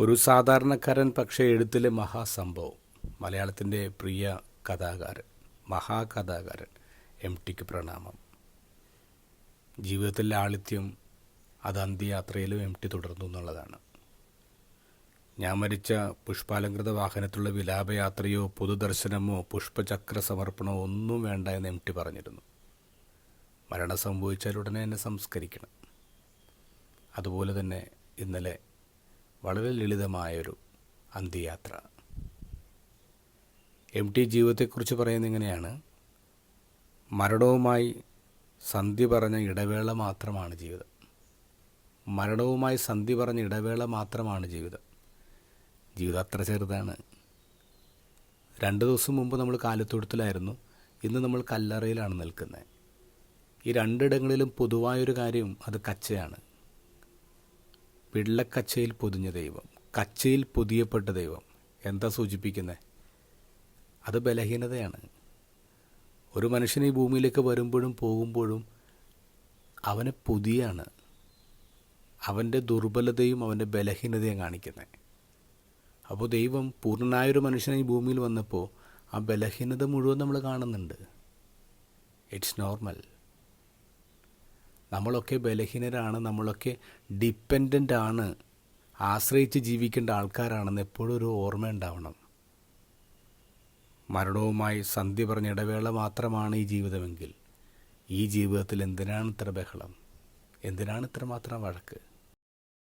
ഒരു സാധാരണക്കാരൻ പക്ഷേ എഴുത്തിലെ മഹാസംഭവം. മലയാളത്തിന്റെ പ്രിയ കഥാകാരൻ മഹാകഥാകാരൻ എം ടിക്ക് പ്രണാമം. ജീവിതത്തിലെ ആളിത്യം അത് അന്ത്യയാത്രയിലും എം ടി തുടർന്നു എന്നുള്ളതാണ്. ഞാൻ മരിച്ച പുഷ്പാലങ്കൃത വാഹനത്തിലുള്ള വിലാപയാത്രയോ പൊതുദർശനമോ പുഷ്പചക്ര സമർപ്പണമോ ഒന്നും വേണ്ട എന്ന് എം ടി പറഞ്ഞിരുന്നു. മരണം സംഭവിച്ചാൽ ഉടനെ എന്നെ സംസ്കരിക്കണം. അതുപോലെ തന്നെ ഇന്നലെ വളരെ ലളിതമായൊരു അന്ത്യയാത്ര. എം ടി ജീവിതത്തെക്കുറിച്ച് പറയുന്നത് ഇങ്ങനെയാണ്. മരണവുമായി സന്ധി പറഞ്ഞ ഇടവേള മാത്രമാണ് ജീവിതം. മരണവുമായി സന്ധി പറഞ്ഞ ഇടവേള മാത്രമാണ് ജീവിതം. ജീവിതം അത്ര ചെറുതാണ്. രണ്ട് ദിവസം മുമ്പ് നമ്മൾ കാലത്തൊഴുത്തിലായിരുന്നു. ഇന്ന് നമ്മൾ കല്ലറയിലാണ് നിൽക്കുന്നത്. ഈ രണ്ടിടങ്ങളിലും പൊതുവായൊരു കാര്യം അത് കച്ചയാണ്. പിള്ളക്കച്ചയിൽ പൊതിഞ്ഞ ദൈവം കച്ചയിൽ പൊതിയപ്പെട്ട ദൈവം. എന്താ സൂചിപ്പിക്കുന്നത് അത് ബലഹീനതയാണ്. ഒരു മനുഷ്യൻ ഈ ഭൂമിയിലേക്ക് വരുമ്പോഴും പോകുമ്പോഴും അവനെ പുതിയാണ്. അവന്റെ ദുർബലതയും അവന്റെ ബലഹീനതയും കാണിക്കുന്നത് അപ്പോൾ ദൈവം പൂർണനായൊരു മനുഷ്യൻ ഈ ഭൂമിയിൽ വന്നപ്പോൾ ആ ബലഹീനത മുഴുവൻ നമ്മൾ കാണുന്നുണ്ട്. ഇറ്റ്സ് നോർമൽ നമ്മളൊക്കെ ബലഹീനരാണ് നമ്മളൊക്കെ ഡിപ്പെൻഡന്റ് ആണ് ആശ്രയിച്ച് ജീവിക്കേണ്ട ആൾക്കാരാണെന്ന് എപ്പോഴും ഒരു ഓർമ്മ ഉണ്ടാവണം. മരണവുമായി സന്ധി പറഞ്ഞ ഇടവേള മാത്രമാണ് ഈ ജീവിതമെങ്കിൽ. ഈ ജീവിതത്തിൽ എന്തിനാണ് ഇത്ര ബഹളം? എന്തിനാണ് ഇത്രമാത്രം വഴക്ക്?